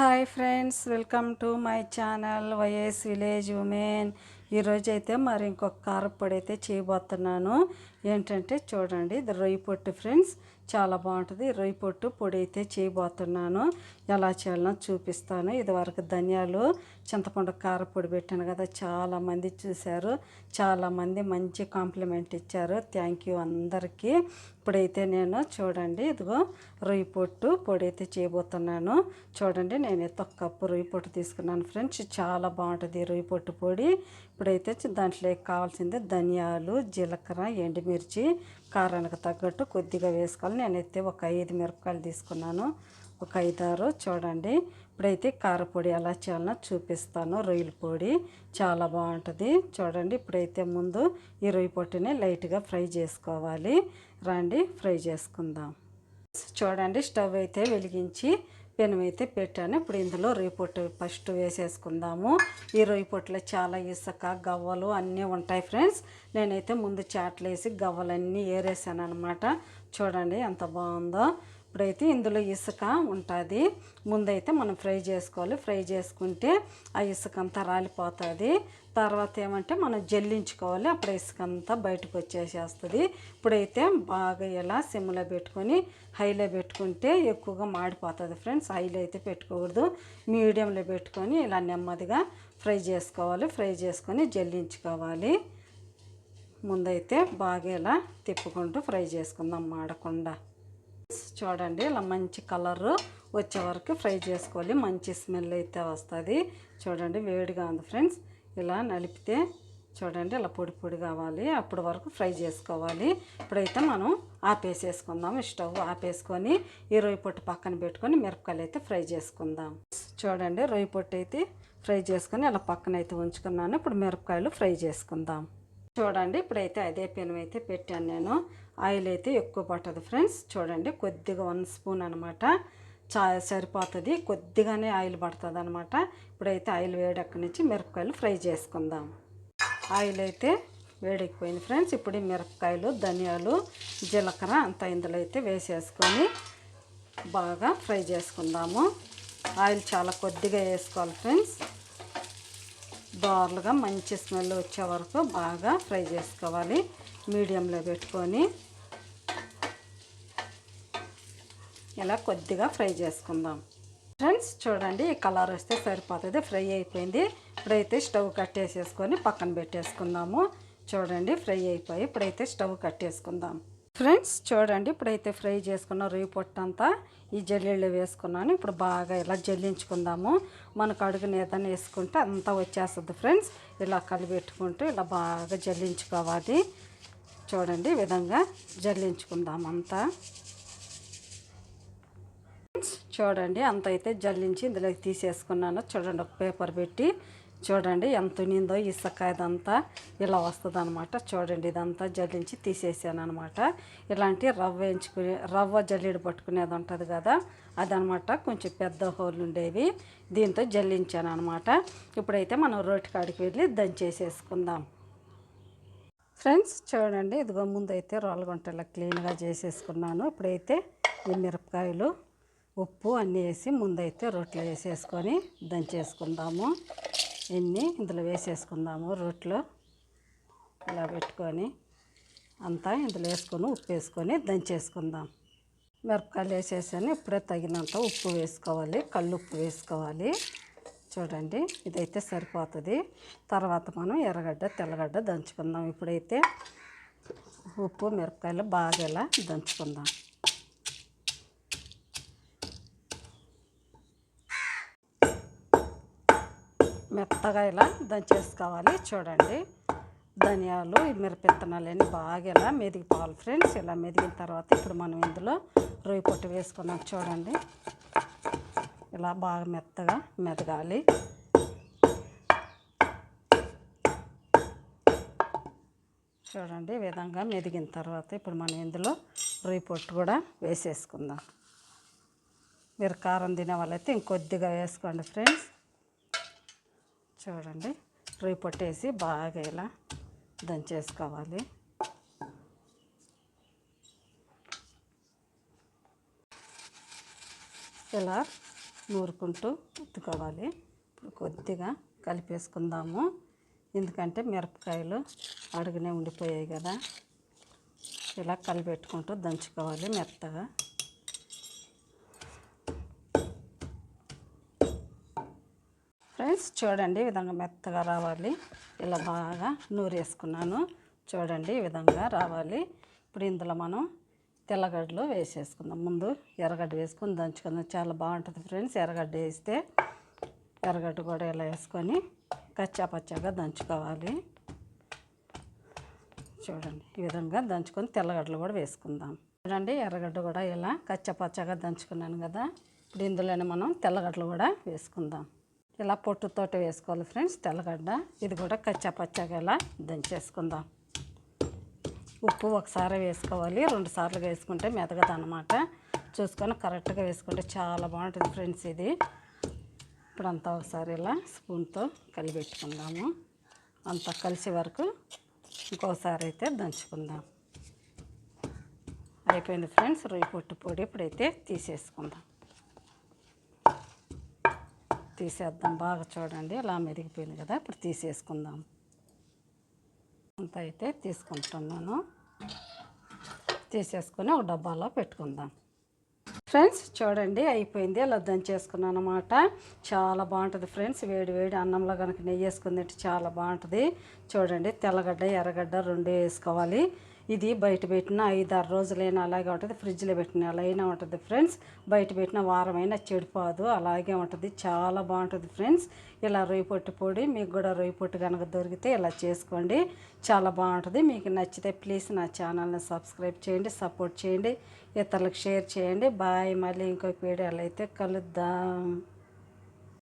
Hi friends welcome to my channel YS village women. ఈరోజైతే మరి ఇంకొక కారపొడి అయితే చేయబోతున్నాను. ఏంటంటే చూడండి ఇది రొయ్యి పొట్టు ఫ్రెండ్స్. చాలా బాగుంటుంది. రొయ్య పొట్టు పొడి అయితే చేయబోతున్నాను. ఎలా చేయాలో చూపిస్తాను. ఇదివరకు ధనియాలు చింతపండు కారపొడి పెట్టాను కదా చాలామంది చూశారు. చాలామంది మంచి కాంప్లిమెంట్ ఇచ్చారు. థ్యాంక్ యూ అందరికీ. ఇప్పుడైతే నేను చూడండి ఇదిగో రొయ్య పొట్టు పొడి అయితే చేయబోతున్నాను. చూడండి నేనైతే ఒక కప్పు రొయ్య పొట్టు తీసుకున్నాను ఫ్రెండ్స్. చాలా బాగుంటుంది రొయ్య పొట్టు పొడి. ఇప్పుడైతే దాంట్లో కావాల్సింది ధనియాలు జీలకర్ర ఎండుమిర్చి కారానికి తగ్గట్టు కొద్దిగా వేసుకోవాలి. నేనైతే ఒక ఐదు మిరపకాయలు తీసుకున్నాను. ఒక ఐదారు చూడండి. ఇప్పుడైతే కారపొడి ఎలా చేయాలనో చూపిస్తాను. రొయ్యల పొడి చాలా బాగుంటుంది. చూడండి ఇప్పుడైతే ముందు ఈ రొయ్య పొట్టిని లైట్గా ఫ్రై చేసుకోవాలి. రండి ఫ్రై చేసుకుందాం. చూడండి స్టవ్ అయితే వెలిగించి పెనమైతే పెట్టాను. ఇప్పుడు ఇందులో రొయ్యి పొట్టు ఫస్ట్ వేసేసుకుందాము. ఈ రొయ్యి పొట్టులో చాలా ఇసుక గవ్వలు అన్నీ ఉంటాయి ఫ్రెండ్స్. నేనైతే ముందు చాట్లేసి గవ్వలన్నీ ఏరేసాను అనమాట చూడండి ఎంత బాగుందో. ఇప్పుడైతే ఇందులో ఇసుక ఉంటుంది. ముందైతే మనం ఫ్రై చేసుకోవాలి. ఫ్రై చేసుకుంటే ఆ ఇసుక అంతా రాలిపోతుంది. తర్వాత ఏమంటే మనం జల్లించుకోవాలి. అప్పుడు ఇసుక అంతా బయటకు వచ్చేసేస్తుంది. ఇప్పుడైతే బాగా ఇలా సిమ్లో పెట్టుకొని హైలో పెట్టుకుంటే ఎక్కువగా మాడిపోతుంది ఫ్రెండ్స్. హైలో అయితే పెట్టుకోకూడదు. మీడియంలో పెట్టుకొని ఇలా నెమ్మదిగా ఫ్రై చేసుకోవాలి. ఫ్రై చేసుకొని జల్లించుకోవాలి. ముందైతే బాగా ఇలా తిప్పుకుంటూ ఫ్రై చేసుకుందాం మాడకుండా. చూడండి ఇలా మంచి కలర్ వచ్చే వరకు ఫ్రై చేసుకోవాలి. మంచి స్మెల్ అయితే వస్తుంది. చూడండి వేడిగా ఉంది ఫ్రెండ్స్. ఇలా నలిపితే చూడండి ఇలా పొడి పొడి కావాలి. అప్పటి వరకు ఫ్రై చేసుకోవాలి. ఇప్పుడైతే మనం ఆపేసేసుకుందాం. స్టవ్ ఆపేసుకొని ఈ రొయ్యి పొట్టు పక్కన పెట్టుకొని మిరపకాయలు అయితే ఫ్రై చేసుకుందాం. చూడండి రొయ్యి పొట్టు అయితే ఫ్రై చేసుకొని అలా పక్కన అయితే ఉంచుకున్నాను. ఇప్పుడు మిరపకాయలు ఫ్రై చేసుకుందాం. చూడండి ఇప్పుడైతే అదే పెనం అయితే పెట్టాను నేను. ఆయిల్ అయితే ఎక్కువ పట్టదు ఫ్రెండ్స్. చూడండి కొద్దిగా వన్ స్పూన్ అనమాట చా సరిపోతుంది. కొద్దిగానే ఆయిల్ పడుతుంది అనమాట ఇప్పుడైతే ఆయిల్ వేడెక్కడి నుంచి మిరపకాయలు ఫ్రై చేసుకుందాం. ఆయిల్ అయితే వేడెక్కిపోయింది ఫ్రెండ్స్. ఇప్పుడు మిరపకాయలు ధనియాలు జీలకర్ర అంత ఇందులో అయితే వేసేసుకొని బాగా ఫ్రై చేసుకుందాము. ఆయిల్ చాలా కొద్దిగా వేసుకోవాలి ఫ్రెండ్స్. దోరలుగా మంచి స్మెల్ వచ్చే వరకు బాగా ఫ్రై చేసుకోవాలి. మీడియంలో పెట్టుకొని ఇలా కొద్దిగా ఫ్రై చేసుకుందాం. ఫ్రెండ్స్ చూడండి ఈ కలర్ వస్తే సరిపోతుంది. ఫ్రై అయిపోయింది. ఇప్పుడైతే స్టవ్ కట్టేసేసుకొని పక్కన పెట్టేసుకుందాము. చూడండి ఫ్రై అయిపోయి ఇప్పుడైతే స్టవ్ కట్టేసుకుందాం. ఫ్రెండ్స్ చూడండి ఇప్పుడైతే ఫ్రై చేసుకున్న రొయ్యి పొట్టంతా ఈ జల్లీళ్ళు వేసుకున్నాను. ఇప్పుడు బాగా ఇలా జల్లించుకుందాము. మనకు అడుగున ఏదైనా వేసుకుంటే అంతా వచ్చేస్తుంది ఫ్రెండ్స్. ఇలా కలిపెట్టుకుంటూ ఇలా బాగా జల్లించుకోవాలి. చూడండి ఈ విధంగా జల్లించుకుందాం అంతా. చూడండి అంత అయితే జల్లించి ఇందులోకి తీసేసుకున్నాను. చూడండి ఒక పేపర్ పెట్టి చూడండి ఎంత ఉన్నిందో ఇసుక ఇదంతా ఇలా వస్తుంది అనమాట చూడండి ఇదంతా జల్లించి తీసేసాను అనమాట ఇలాంటి రవ్వ వేయించుకునే రవ్వ జల్లిడి పట్టుకునేది ఉంటుంది కదా అదనమాట కొంచెం పెద్ద హోళ్ళు ఉండేవి దీంతో జల్లించాను అనమాట ఇప్పుడైతే మనం రోటి కాడికి వెళ్ళి దంచేసేసుకుందాం. ఫ్రెండ్స్ చూడండి ఇదిగో ముందు అయితే రోలగుంటలా క్లీన్గా చేసేసుకున్నాను. ఇప్పుడైతే ఈ మిరపకాయలు ఉప్పు అన్నీ వేసి ముందైతే రొట్టెలో వేసేసుకొని దంచేసుకుందాము. ఎన్ని? ఇందులో వేసేసుకుందాము రొట్టెలో. ఇలా పెట్టుకొని అంతా ఇందులో వేసుకొని ఉప్పు వేసుకొని దంచేసుకుందాం. మిరపకాయలు వేసేసాను ఇప్పుడే తగినంత ఉప్పు వేసుకోవాలి కళ్ళు ఉప్పు వేసుకోవాలి. చూడండి ఇదైతే సరిపోతుంది. తర్వాత మనం ఎర్రగడ్డ తెల్లగడ్డ దంచుకుందాం. ఇప్పుడైతే ఉప్పు మిరపకాయలు బాగా ఇలా దంచుకుందాం. మెత్తగా ఇలా దంచేసుకోవాలి చూడండి. ధనియాలు ఈ మిరపిత్తనాలన్నీ బాగా ఇలా మెదిగిపోవాలి ఫ్రెండ్స్ ఇలా మెదిగిన తర్వాత ఇప్పుడు మనం ఇందులో రొయ్యి పొట్టు వేసుకున్నాం చూడండి. ఇలా బాగా మెత్తగా మెదగాలి. చూడండి ఈ విధంగా మెదిగిన తర్వాత ఇప్పుడు మనం ఇందులో రొయ్యి పొట్టు కూడా వేసేసుకుందాం. మీరు కారం తినే వాళ్ళైతే ఇంకొద్దిగా వేసుకోండి ఫ్రెండ్స్. చూడండి. రేపొట్టేసి పొట్టేసి బాగా ఇలా దంచేసుకోవాలి. ఇలా నూరుకుంటూ ఉత్తుకోవాలి. ఇప్పుడు కొద్దిగా కలిపేసుకుందాము. ఎందుకంటే మిరపకాయలు అడుగునే ఉండిపోయాయి కదా. ఇలా కలిపెట్టుకుంటూ దంచుకోవాలి మెత్తగా. ఫ్రెండ్స్ చూడండి ఈ విధంగా మెత్తగా రావాలి. ఇలా బాగా నూరేసుకున్నాను. చూడండి ఈ విధంగా రావాలి. ఇప్పుడు ఇందులో మనం తెల్లగడ్డలు వేసేసుకుందాం. ముందు ఎర్రగడ్డ వేసుకొని దంచుకుందాం. చాలా బాగుంటుంది ఫ్రెండ్స్ ఎర్రగడ్డ వేస్తే ఎర్రగడ్డ కూడా ఇలా వేసుకొని కచ్చా పచ్చాగా దంచుకోవాలి. చూడండి ఈ విధంగా దంచుకొని తెల్లగడ్డలు కూడా వేసుకుందాం. చూడండి ఎర్రగడ్డ కూడా ఇలా కచ్చా పచ్చగా దంచుకున్నాను కదా. ఇప్పుడు ఇందులోనే మనం తెల్లగడ్డలు కూడా వేసుకుందాం. ఇలా పొట్టుతోట వేసుకోవాలి ఫ్రెండ్స్ తెల్లగడ్డ. ఇది కూడా కచ్చా పచ్చగా ఇలా దంచేసుకుందాం. ఉప్పు ఒకసారి వేసుకోవాలి రెండు సార్లు వేసుకుంటే మెదగదు అనమాట చూసుకొని కరెక్ట్గా వేసుకుంటే చాలా బాగుంటుంది ఫ్రెండ్స్ ఇది. ఇప్పుడు అంతా ఒకసారి ఇలా స్పూన్తో కలిపెట్టుకుందాము. అంతా కలిసే వరకు ఇంకోసారి అయితే దంచుకుందాం. అయిపోయింది ఫ్రెండ్స్ రొయ్యి పొట్టు పొడి ఇప్పుడైతే తీసేసుకుందాం. తీసేద్దాం. బాగా చూడండి ఇలా మెరిగిపోయింది కదా. ఇప్పుడు తీసేసుకుందాం. అంత అయితే తీసుకుంటున్నాను. తీసేసుకొని ఒక డబ్బాలో పెట్టుకుందాం. ఫ్రెండ్స్ చూడండి అయిపోయింది. అలా దంచేసుకున్నాను అనమాట చాలా బాగుంటుంది ఫ్రెండ్స్. వేడి వేడి అన్నంలో కనుక నెయ్యి వేసుకుందంటే చాలా బాగుంటుంది. చూడండి తెల్లగడ్డ ఎర్రగడ్డ రెండు వేసుకోవాలి. ఇది బయట పెట్టిన ఐదు ఆరు రోజులైనా అలాగే ఉంటుంది ఫ్రిడ్జ్లో పెట్టిన అలా అయినా ఉంటుంది ఫ్రెండ్స్. బయట పెట్టిన వారమైనా చెడిపోదు అలాగే ఉంటుంది. చాలా బాగుంటుంది ఫ్రెండ్స్. ఇలా రొయ్యి పొట్టు పొడి మీకు కూడా రొయ్యి పొట్టు కనుక దొరికితే ఇలా చేసుకోండి. చాలా బాగుంటుంది. మీకు నచ్చితే ప్లీజ్ నా ఛానల్ని సబ్స్క్రైబ్ చేయండి సపోర్ట్ చేయండి. ఇతరులకు షేర్ చేయండి. బాయ్. మళ్ళీ ఇంకొక వీడియోలో అయితే కలుద్దాం.